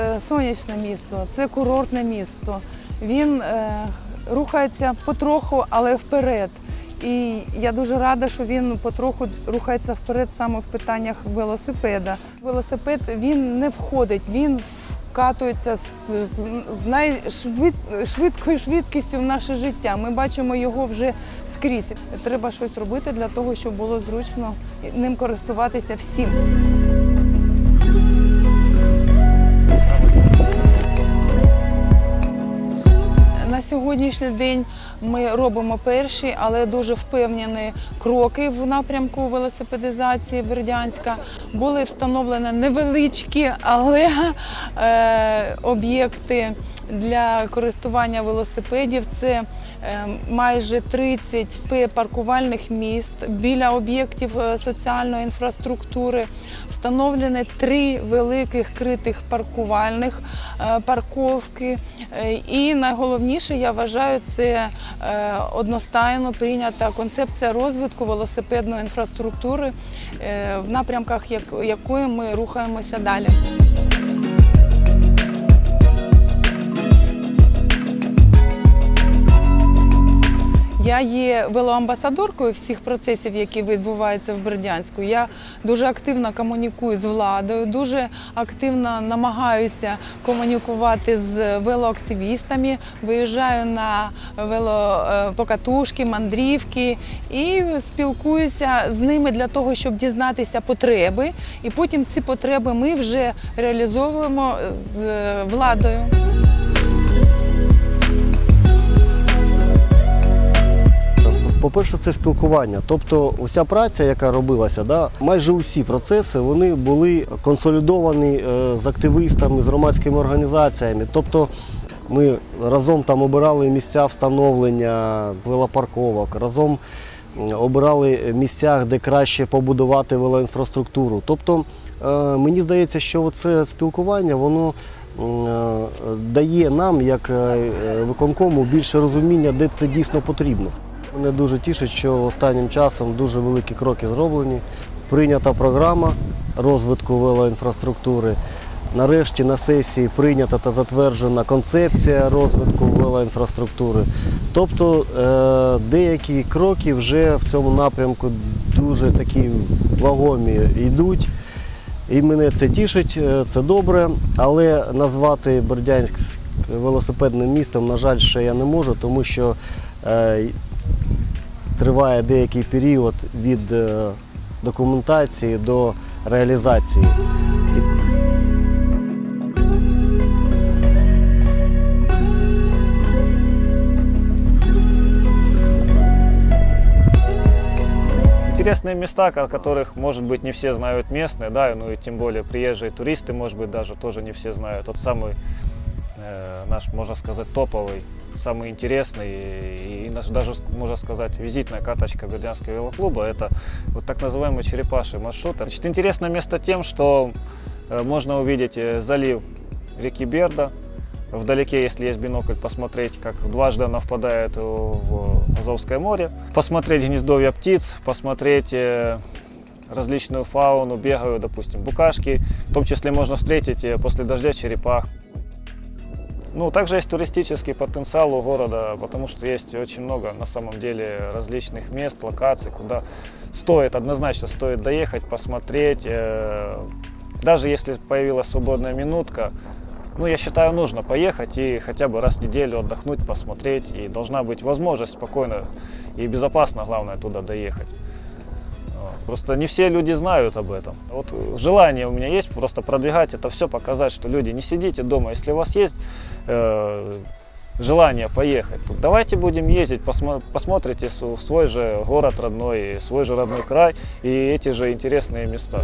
е, сонячне місто, це курортне місто. Він е, рухається потроху, але вперед. І я дуже рада, що він потроху рухається вперед саме в питаннях велосипеда. Велосипед він не входить, він вкатується з, з, найшвидкою швидкістю в наше життя. Ми бачимо його вже скрізь. Треба щось робити для того, щоб було зручно ним користуватися всім. Сьогоднішній день ми робимо перші, але дуже впевнені кроки в напрямку велосипедизації Бердянська. Були встановлені невеличкі, але е, об'єкти для користування велосипедів. Це е, майже 30 паркувальних міст біля об'єктів е, соціальної інфраструктури. Встановлені три великих критих паркувальних е, парковки. Е, І найголовніше, я вважаю, це е, одностайно прийнята концепція розвитку велосипедної інфраструктури, е, в напрямках якої ми рухаємося далі. Я є велоамбасадоркою всіх процесів, які відбуваються в Бердянську. Я дуже активно комунікую з владою, дуже активно намагаюся комунікувати з велоактивістами. Виїжджаю на велопокатушки, мандрівки і спілкуюся з ними для того, щоб дізнатися потреби. І потім ці потреби ми вже реалізовуємо з владою. По-перше, це спілкування. Тобто, уся праця, яка робилася, да, майже усі процеси вони були консолідовані е, з активістами, з громадськими організаціями. Тобто ми разом там обирали місця встановлення велопарковок, разом обирали місця, де краще побудувати велоінфраструктуру. Тобто, е, мені здається, що це спілкування, воно е, дає нам, як виконкому, більше розуміння, де це дійсно потрібно. Мене дуже тішить, що останнім часом дуже великі кроки зроблені. Прийнята програма розвитку велоінфраструктури. Нарешті на сесії прийнята та затверджена концепція розвитку велоінфраструктури. Тобто е, деякі кроки вже в цьому напрямку дуже такі вагомі йдуть. І мене це тішить, е, це добре, але назвати Бердянськ велосипедним містом, на жаль, ще я не можу, тому що е, триває деякий період від е, документації до реалізації. Интересные места, о которых, может быть, не все знают местные, да, ну и тем более приезжие туристы, может быть, даже тоже не все знают. Тот самый э, наш, можно сказать, топовый, самый интересный и, наш, даже, можно сказать, визитная карточка Бердянского велоклуба, это вот так называемый черепаший маршрут. Значит, интересное место тем, что э, можно увидеть э, залив реки Берда, Вдалеке, если есть бинокль, посмотреть, как дважды она впадает в Азовское море. Посмотреть гнездовья птиц, посмотреть э, различную фауну, бегают, допустим, букашки. В том числе можно встретить э, после дождя черепах. Ну, также есть туристический потенциал у города, потому что есть очень много на самом деле различных мест, локаций, куда стоит, однозначно стоит доехать, посмотреть. э, Даже если появилась свободная минутка, ну, я считаю, нужно поехать и хотя бы раз в неделю отдохнуть, посмотреть. И должна быть возможность спокойно и безопасно, главное, туда доехать. Вот. Просто не все люди знают об этом. Вот желание у меня есть просто продвигать это все, показать, что люди, не сидите дома. Если у вас есть э, желание поехать, то давайте будем ездить, посмо- посмотрите су- свой же город родной, свой же родной край и эти же интересные места.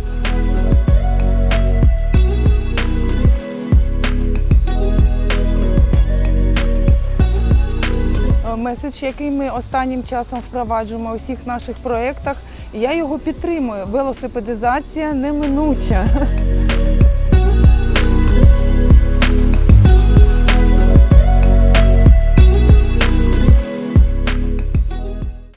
Е, Меседж, який ми останнім часом впроваджуємо у всіх наших проєктах, я його підтримую. Велосипедизація неминуча.